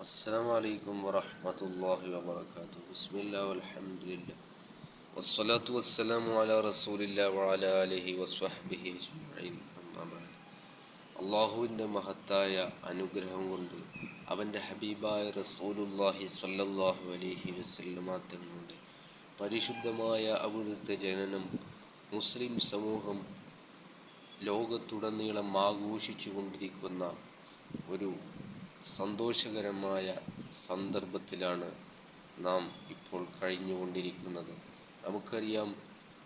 السلام عليكم ورحمة الله وبركاته بسم الله والحمد لله والصلاة والسلام على رسول الله وعلى آله وصحبه أجمعين أما بعد അള്ളാഹുവിൻ്റെ മഹത്തായ അനുഗ്രഹം കൊണ്ട് അവൻ്റെ ഹബീബായ റസൂലുല്ലാഹി സ്വല്ലല്ലാഹു അലൈഹി വസല്ലമ തങ്ങളുടെ പരിശുദ്ധമായ അവിടുത്തെ ജനനം മുസ്ലിം സമൂഹം ലോകത്തുടനീളം ആഘോഷിച്ചു കൊണ്ടിരിക്കുന്ന ഒരു സന്തോഷകരമായ സന്ദർഭത്തിലാണ് നാം ഇപ്പോൾ കഴിഞ്ഞുകൊണ്ടിരിക്കുന്നത്. നമുക്കറിയാം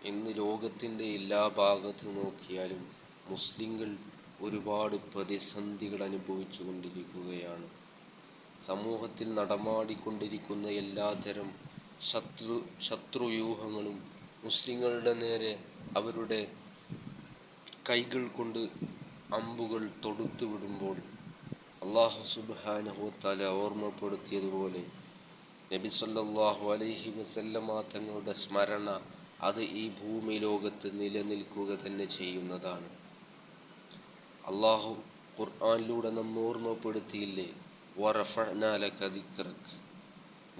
ഇന്ന് ലോകത്തിന്റെ എല്ലാ ഭാഗത്ത് നോക്കിയാലും മുസ്ലിങ്ങൾ ഒരുപാട് പ്രതിസന്ധികൾ അനുഭവിച്ചു കൊണ്ടിരിക്കുകയാണ്. സമൂഹത്തിൽ നടമാടിക്കൊണ്ടിരിക്കുന്ന എല്ലാതരം ശത്രു ശത്രുവ്യൂഹങ്ങളും മുസ്ലിങ്ങളുടെ നേരെ അവരുടെ കൈകൾ കൊണ്ട് അമ്പുകൾ തൊടുത്തു വിടുമ്പോൾ അള്ളാഹു സുബാനഹുത്താല ഓർമ്മപ്പെടുത്തിയതുപോലെ നബി സല്ലാഹു അലൈഹി വസല്ലമ തങ്ങളുടെ സ്മരണ അത് ഈ ഭൂമി ലോകത്ത് നിലനിൽക്കുക തന്നെ ചെയ്യുന്നതാണ്. അള്ളാഹു ഖുർആാനിലൂടെ നമ്മെ ഓർമ്മപ്പെടുത്തിയില്ലേ? വറഫനാലക്കതിക്കറക്ക്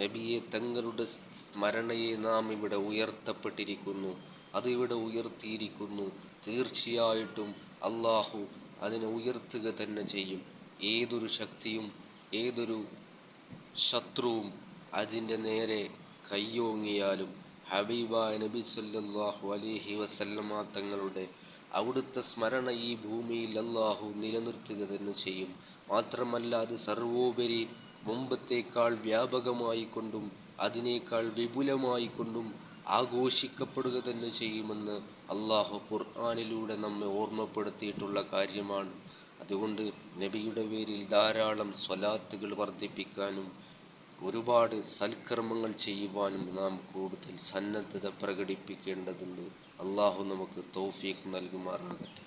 നബിയെ തങ്ങളുടെ സ്മരണയെ നാം ഇവിടെ ഉയർത്തപ്പെട്ടിരിക്കുന്നു. അത് ഇവിടെ ഉയർത്തിയിരിക്കുന്നു. തീർച്ചയായിട്ടും അള്ളാഹു അതിനെ ഉയർത്തുക തന്നെ ചെയ്യും. ഏതൊരു ശക്തിയും ഏതൊരു ശത്രുവും അതിന്റെ നേരെ കയ്യോങ്ങിയാലും ഹബീബ നബി സല്ലാഹു അലൈഹി വസല്ലമ തങ്ങളുടെ അവിടുത്തെ സ്മരണ ഈ ഭൂമിയിൽ അള്ളാഹു നിലനിർത്തുക തന്നെ ചെയ്യും. മാത്രമല്ല അത് സർവോപരി മുമ്പത്തേക്കാൾ വ്യാപകമായി കൊണ്ടും അതിനേക്കാൾ വിപുലമായി കൊണ്ടും ആഘോഷിക്കപ്പെടുക തന്നെ ചെയ്യുമെന്ന് അള്ളാഹു ഖുർആാനിലൂടെ നമ്മെ ഓർമ്മപ്പെടുത്തിയിട്ടുള്ള കാര്യമാണ്. അതുകൊണ്ട് നബിയുടെ പേരിൽ ധാരാളം സ്വലാത്തുകൾ വർദ്ധിപ്പിക്കാനും ഒരുപാട് സൽക്കർമ്മങ്ങൾ ചെയ്യുവാനും നാം കൂടുതൽ സന്നദ്ധത പ്രകടിപ്പിക്കേണ്ടതുണ്ട്. അള്ളാഹു നമുക്ക് തൗഫീഖ് നൽകുമാറാകട്ടെ.